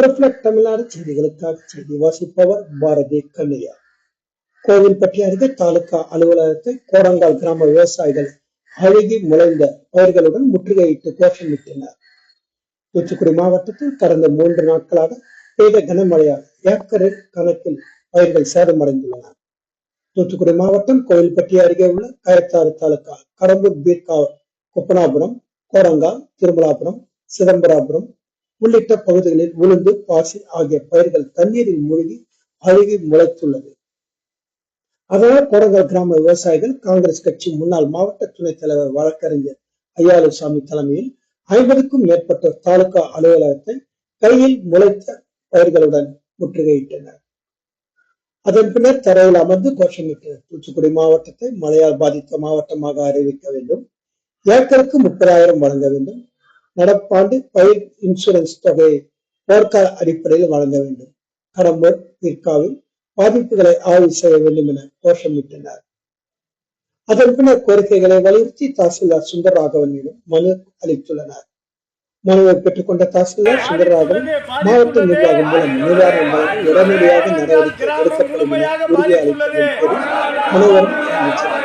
Reflect Tamil Nadu செய்திகளுக்காக செய்தி வாசிப்பவர் பாரதி கண்ணையா. கோவில்பட்டி அருகே தாலுகா அலுவலகத்தை கோடங்கால் கிராம விவசாயிகள் அழுகி முளைந்த பயிர்களுடன் முற்றுகையிட்டு கோஷமிட்டனர் தூத்துக்குடி மாவட்டத்தில் கடந்த மூன்று நாட்களாக பெய்த கனமழையால் ஏக்கரில் கணக்கில் பயிர்கள் சேதமடைந்துள்ளன. தூத்துக்குடி மாவட்டம் கோவில்பட்டி அருகே உள்ள கயத்தாறு தாலுகா கடம்பூர் பீர்கா குப்பனாபுரம் கோரங்கால் திருமலாபுரம் சிதம்பராபுரம் உள்ளிட்ட பகுதிகளில் உளுந்து பாசி ஆகிய பயிர்கள் தண்ணீரில் மூழ்கி அழுகி முளைத்துள்ளது. அதனால் கோடங்கல் கிராம விவசாயிகள் காங்கிரஸ் கட்சி முன்னாள் மாவட்ட துணைத் தலைவர் வழக்கறிஞர் ஐயாலுசாமி தலைமையில் ஐம்பதுக்கும் மேற்பட்ட தாலுகா அலுவலகத்தை கையில் முளைத்த பயிர்களுடன் முற்றுகையிட்டனர். அதன் பின்னர் தரையில் அமர்ந்து கோஷமிட்டனர் தூத்துக்குடி மாவட்டத்தை மழையால் பாதித்த மாவட்டமாக அறிவிக்க வேண்டும். ஏக்கருக்கு முப்பதாயிரம் வழங்க வேண்டும். நடப்பாண்டு பயிர் இன்சூரன்ஸ் தொகையை போர்க்கால அடிப்படையில் வழங்க வேண்டும். கடம்பூர் தீர்க்காவில் பாதிப்புகளை ஆய்வு செய்ய வேண்டும் என கோஷமிட்டனர். அதன் பின்னர் கோரிக்கைகளை வலியுறுத்தி தாசில்தார் சுந்தரராகவனிடம் மனு அளித்துள்ளனர். மனுவை பெற்றுக்கொண்ட தாசில்தார் சுந்தரராகவன் மாவட்ட நிர்வாகம் மூலம் நிவாரணம் வழங்கி உடனடியாக நடவடிக்கை எடுக்கப்படும் என உறுதி அளித்ததன் மனுவரும் அமைச்சர்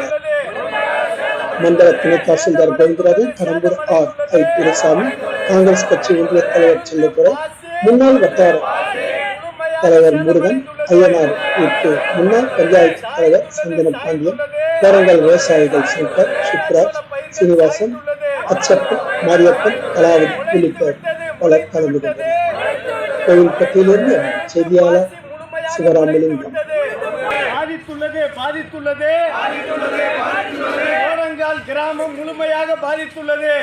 மண்டல துணை தாசில்தார் கோவிந்தராஜன் கடம்பூர் ஆர் ஐ. துரைசாமி காங்கிரஸ் கட்சி ஒன்றிய தலைவர் செல்லத்துறை முன்னாள் வட்டார தலைவர் முருகன். ஐயனார் உட்கு முன்னாள் பஞ்சாயத்து தலைவர் சந்தன பாண்டியன். கோரங்கல் விவசாயிகள் சங்கர் சுப்ராஜ் சீனிவாசன் அச்சப்பன் மாரியப்பன் கலாவதி உள்ளிட்டோர் பலர் கலந்து கொண்டனர். கோவில்பட்டியிலிருந்து செய்தியாளர் சிவராமலிங்கம். பாதித்துள்ளதே பாதித்துள்ளதே. கிராமம் முழுமையாக பாதித்துள்ளது.